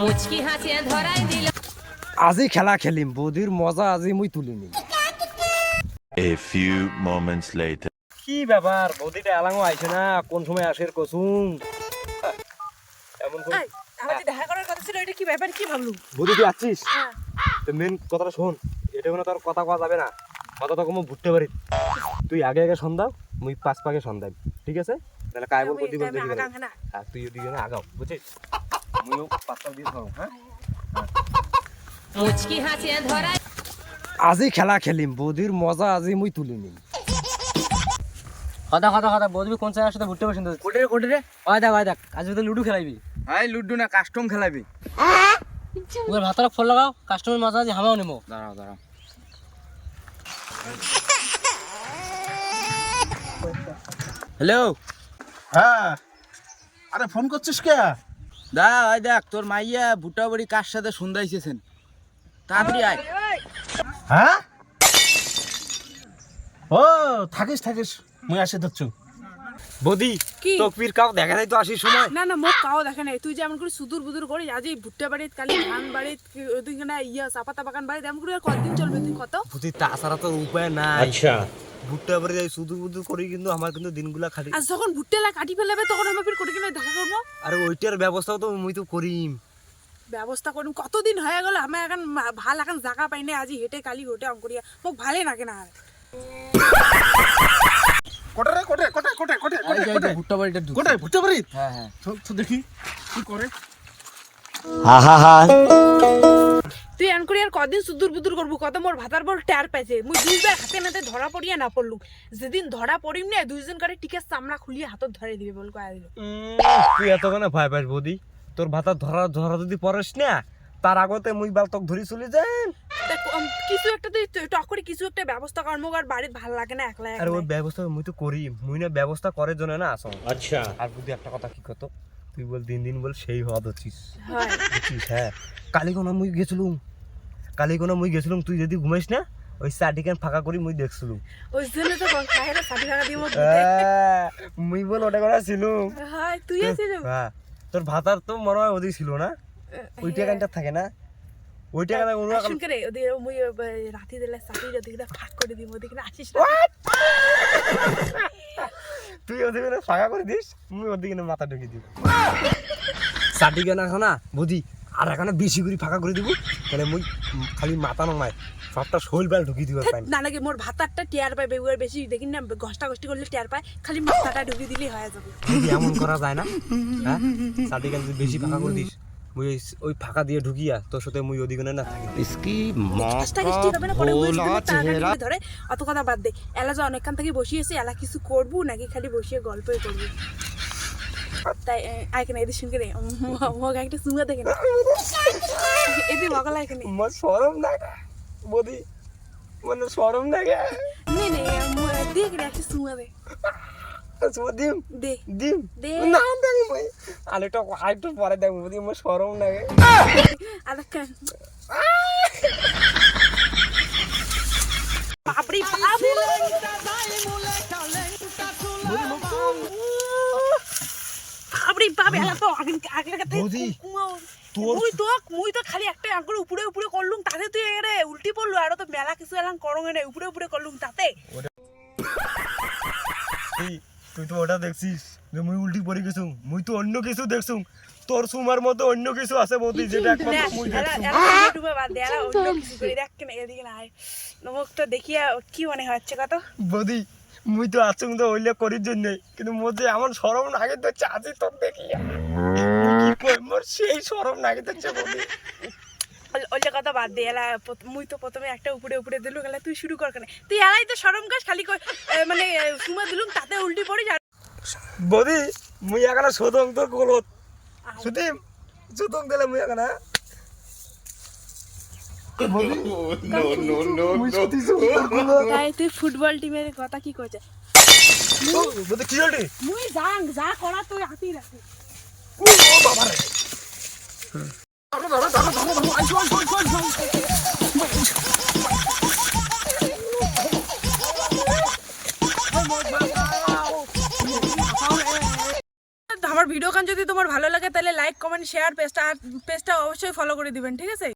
মুচকি হাসিয়ে ধরাই দিল। আজি খেলা খেলিম বৌদির মজা আজি মুই তুলি নিম। A few moments later. কি ব্যাপার বৌদিটা এলাঙ্গো আইছে না? কোন সময় আসে কসুম? এমন আমাদের দেখা করার কথা ছিল এটা কি ব্যাপার? কি ভাবলু বৌদি তুই আসছিস? তো মেন কথাটা শোন এটা কোনো তোর কথা কওয়া যাবে না। কথা তো কোনো ভুটতে পারি তুই আগে আগে সন্ধ্যা মুই পাঁচ পাকে সন্ধ্যা ঠিক আছে? তাহলে কায় বল প্রতি বল না। হ্যাঁ তুই ওদিকে আগাও বুঝছিস? মুইও দিয়ে হ্যাঁ? মুচকি হাসিয়ে ধরাই আজি খেলা খেলিম বৌদির মজা আজি মুই তুলি নিম। কথা কথা কথা বলবি কোন চায়ের সাথে ঘুরতে বসেন কোটে রে কোটে রে ওই দেখ ওই দেখ আজ তো লুডু খেলাইবি ভাই লুডু না কাস্টম খেলাবি। ওর ভাতরা ফল লাগাও কাস্টমার মাঝে আছে হামাও নেব দাঁড়াও দাঁড়াও। হ্যালো হ্যাঁ আরে ফোন করছিস কে দা ওই দেখ তোর মাইয়া ভুট্টা বাড়ি কার সাথে সন্ধ্যাইছেন তাড়াতাড়ি আয়। হ্যাঁ? ও থাকিস থাকিস। মুই আসে ধরছু। বৌদি কি? তো পীর কাউ দেখা নাই তো আসির সময়? না না মোক কাও দেখে নাই। তুই যেমন করে সুদূর বুদুর করিস আজ এই ভুট্টা বাড়িত কালি ধান বাড়িত ওদিকে না ইয়া চাপাতা বাগান বাড়িত এমন করে আর কতদিন চলবে তুই কত? বুঝি তাছাড়া তো উপায় নাই। আচ্ছা। ভুট্টা বাড়ি যাই সুদূর বুদূর করি কিন্তু আমার কিন্তু দিনগুলা খাটি আর যখন ভুট্টালা কাটি ফেলাবে তখন আমি ফির কোটি কিনে দেখা করব? আর ওইটার ব্যবস্থাও তো মুই তো করিম। ব্যবস্থা করুন কতদিন হয়ে গেল আমি এখন ভালো এখন জায়গা পাই না আজি হেঁটে কালি হোটে অঙ্করিয়া। মোক ভালে লাগে না আর। কোটে কোটে কোটে কোটে কোটে কোটে কোটে। ভুট্টা বাড়িটা ঢুক। কোটে ভুট্টা বাড়ি। হ্যাঁ হ্যাঁ। তো দেখি কি করে? তুই এন করি আর কদিন সুদূর বুদুর করব কত মোর ভাতার বল ট্যার পাইছে। মুই দুইবার হাতে নাতে ধরা পড়িয়া না পড়লু। যেদিন ধরা পড়িম না দুইজন করে টিকে চামড়া খুলিয়ে হাতত ধরে দিবে বল কয়া দিল। তুই এতক্ষণে ভয় পাস বৌদি তোর ভাতা ধরা ধরা যদি পড়িস না তার আগতে মুই বাল তোকে ধরি চলে যান কিছু একটা তুই টক করে কিছু একটা ব্যবস্থা কর মোক আর বাড়িতে ভালো লাগে না একলা আর ওই ব্যবস্থা মুই তো করি মুই না ব্যবস্থা করার জন্য না আসো। আচ্ছা। আর বুদ্ধি একটা কথা কি কত? তুই বল দিন দিন বল সেই হওয়া হচ্ছিস হয়। হ্যাঁ। কালি কোনো মুই গেছিলুম। কালি কোনো মুই গেছিলুম তুই যদি ঘুমাইস না ওই চাটিখান ফাঁকা করি মুই দেখছিলুম ওই জন্য তো দিয়ে মোক হ্যাঁ, মুই বল ওটা করা ছিলুম হয় তুই আছিস হ্যাঁ তোর ভাতার তো মনে হয় ওদিক ছিল না। ওই টাকাটা থাকে না। ওই টাকাটা কোনো শুন করে মুই রাতে দিলে সাথে ওদিকে ফাঁক করে দিব ওদিকে না আসিস না তুই ওদিকে না ফাঁকা করে দিস মুই ওদিকে না মাথা ঢুকিয়ে দিব কেনা খানা বুঝি আর এখানে বেশি করে ফাঁকা করে দিব তাহলে মুই খালি মাথা নমায় সবটা শৈল বেল ঢুকিয়ে দিব পাই না লাগে মোর ভাতারটা টিয়ার পায় বেগুয়ার বেশি দেখি না ঘষ্টা ঘষ্টি করলে টিয়ার পায় খালি মাথাটা ঢুকিয়ে দিলেই হয়ে যাবে। এমন করা যায় না হ্যাঁ? যদি বেশি ফাঁকা করে দিস মুই ওই- ফাঁকা দিয়ে ঢুকিয়া তোর সাথে মুই ওদিকে না থাকি। বুঝতে পারবে, ধরে অত কথা বাদ দে। এলা যে অনেকক্ষণ থেকে বসিয়েছি এলা কিছু করব নাকি খালি বসিয়ে গল্পই করব? তাই আইকে না এদের শুনকে রে একটা એથી મગલા કે નહીં મને શરમ લાગે બધી મને શરમ લાગે નહીં નહીં મને દેખ રાખી સુવા દે સુવા દીમ દે દીમ દે ના દે નહીં ભાઈ આલે તો હાઈટ પર દે બધી મને શરમ લાગે આલે કન બાપરી બાપરી બાપરી બાપરી આલે તો આગળ આગળ કે তোর- মুই তো মুই তো খালি একটা আঙ্গুর উপরে উপরে করলুম তাতে তুই এরে উল্টি পড়লু আর তো মেলা কিছু এলাম করং এনে উপরে উপরে করলুম তাতে। তুই তুই তো ওটা দেখছিস যে মুই উল্টি পড়ে গেছু মুই তো অন্য কিছু দেখছু তোর সুমার মতো অন্য কিছু আছে বৌদি যেটা একমাত্র মুই দেখছু এলা বাদ দে অন্য কিছু করে দেখ কেন এদিকে না আয়। নমক তো দেখিয়া কি মনে হচ্ছে কত? বৌদি মুই তো আছুং তো হইলে করির জন্য কিন্তু মধ্যে এমন সরম নাগে তো চাচি তোর দেখিয়া। কই মোর সেই সরম নাগে তো ওইটা কথা বাদ দে এলা মুই তো প্রথমে একটা উপরে উপরে দিলু গেলে তুই শুরু কর কেন? তুই এলাই তো সরম কাজ খালি মানে সুমা দিলুম তাতে উল্টি পড়ি যা বৌদি মুই এখানে শোধং তোর গলত। সুদিম শোধং দিলে মুই এখানে। তাই তুই ফুটবল টিমের কথা কি কইছে? কি মুই যাং যা করা তুই হাতি রাখি। আমার ভিডিও দোকান যদি তোমার ভালো লাগে, তাহলে লাইক কমেন্ট শেয়ার পেজটা পেজটা অবশ্যই ফলো করে দিবেন, ঠিক আছে?